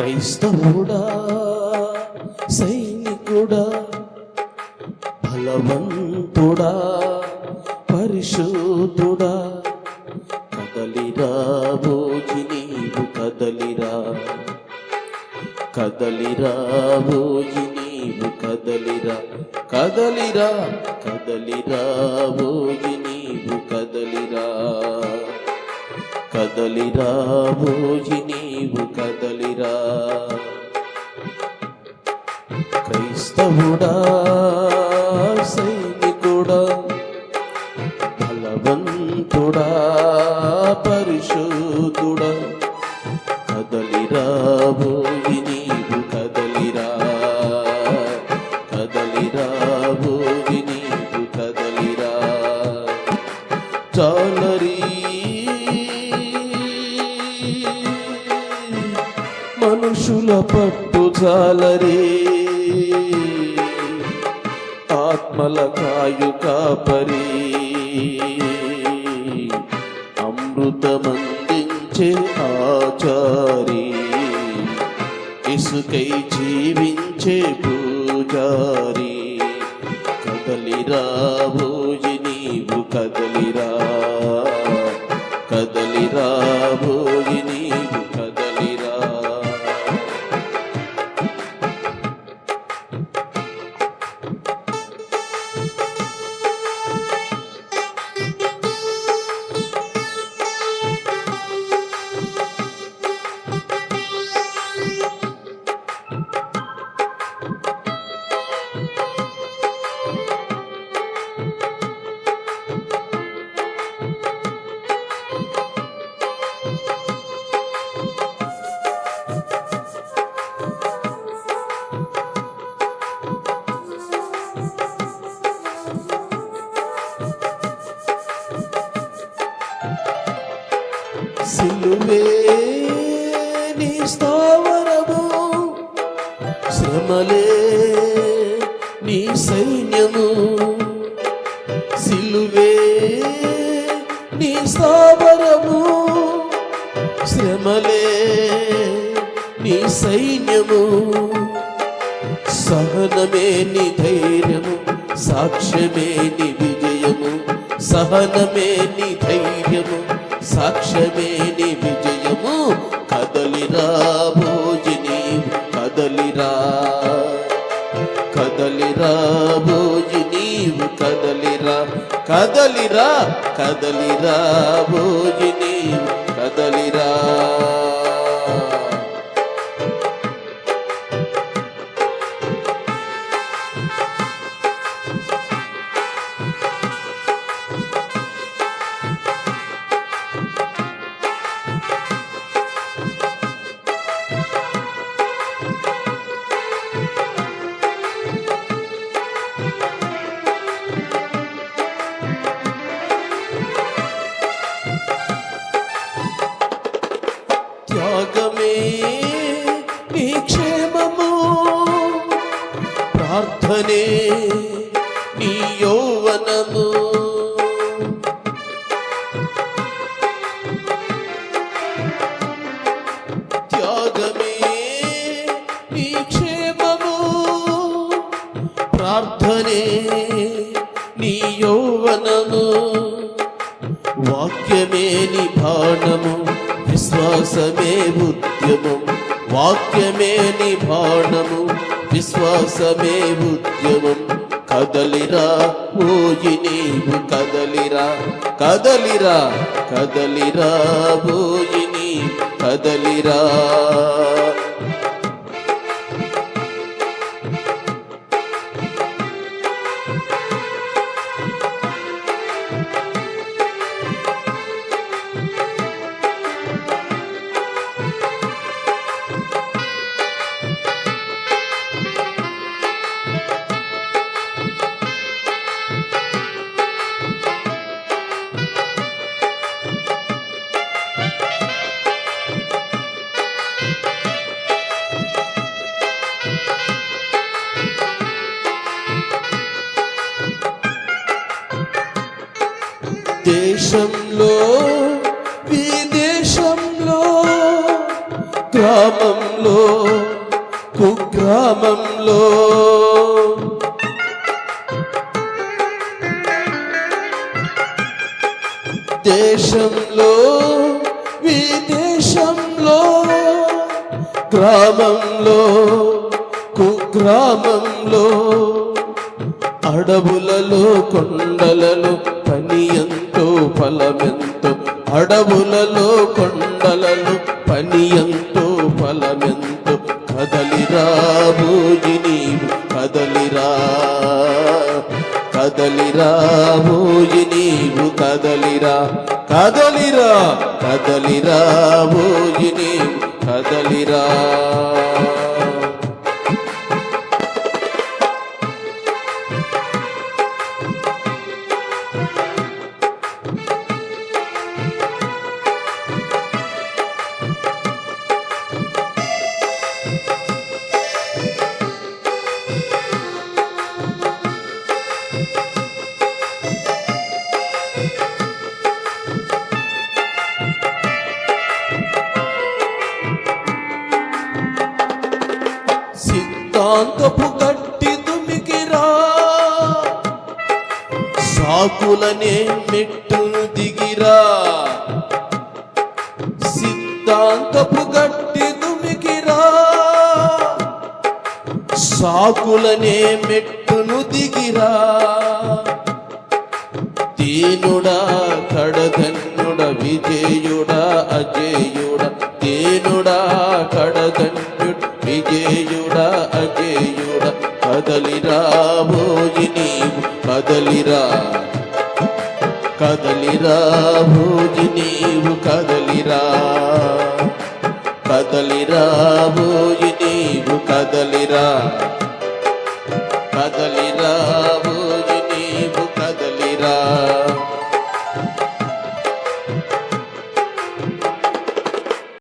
క్రైస్తవుడా సైనికుడా బలవంతుడా పరిశుద్ధుడా కదలిరా భోజి నీవు కదలిరా. కదలిరా భోజి నీవు కదలిరా. కదలిరా కదలిరా భోజి నీవు కదలిరా. కదలిరా భోజి నీవు కదలిరా. క్రైస్తవుడా సైనికుడా బలవంతుడా పరిశుద్ధుడా. మనుషుల పట్టు జాలరే. ఆత్మల కాయు కాపరి. అమృతమందించే ఆచారి. ఇసుకై జీవించే పూజారి. కదలిరా భోజి నీవు కదలిరా సిలువే నీ స్థావరము. శ్రమలే నీ సైన్యము. సిలువే నీ స్థావరము. శ్రమలే నీ సైన్యము. సహనమే నీ ధైర్యము సాక్ష్యమే నీ విజయము. సహనమే నీ ధైర్యము సాక్ష్యమే నీ విజయము. కదలిరా భోజిని కదలిరా కదలిరా భోజి కదలిరా కదలిరా కదలిరా భోజి ప్రార్థనే నీ యౌవనము. త్యాగమే నీ క్షేమము. ప్రార్థనే నీ యౌవనము. వాక్యమే నీ బాణము విశ్వాసమే ఉద్యమం. వాక్యమే నీ బాణము విశ్వాసమే ఉద్యమం కదలిరా పోయి నీవు కదలిరా కదలిరా కదలిరా పోయి నీ కదలిరా. దేశంలో విదేశంలో గ్రామంలో కుగ్రామంలో. దేశంలో విదేశంలో గ్రామంలో కుగ్రామంలో అడవులలో కొండలలో పని ఫలమెంతో అడవులలో కొండలలో పని ఎంతో ఫలమెంతో కదలిరా భోజి నీవు కదలిరా కదలిరా భోజి నీవు కదలిరా కదలిరా కదలిరా భోజి నీవు కదలిరా. కాంతపు గట్టి దుమికిరా సాకులనే మెట్టును దిగిరా. సిద్ధాంతపు గట్టి దుమికిరా సాకులనే మెట్టును దిగిరా. దీనుడా కడధన్యుడ విజయుడా అజేయుడా. దీనుడా కడదండ్యుడ్ విజేయుడా అజేయుడా కదలిరా భోజి నీవు కదలిరా కదలిరా భోజి నీవు కదలిరా కదలిరా భోజి నీవు కదలిరా కదలిరా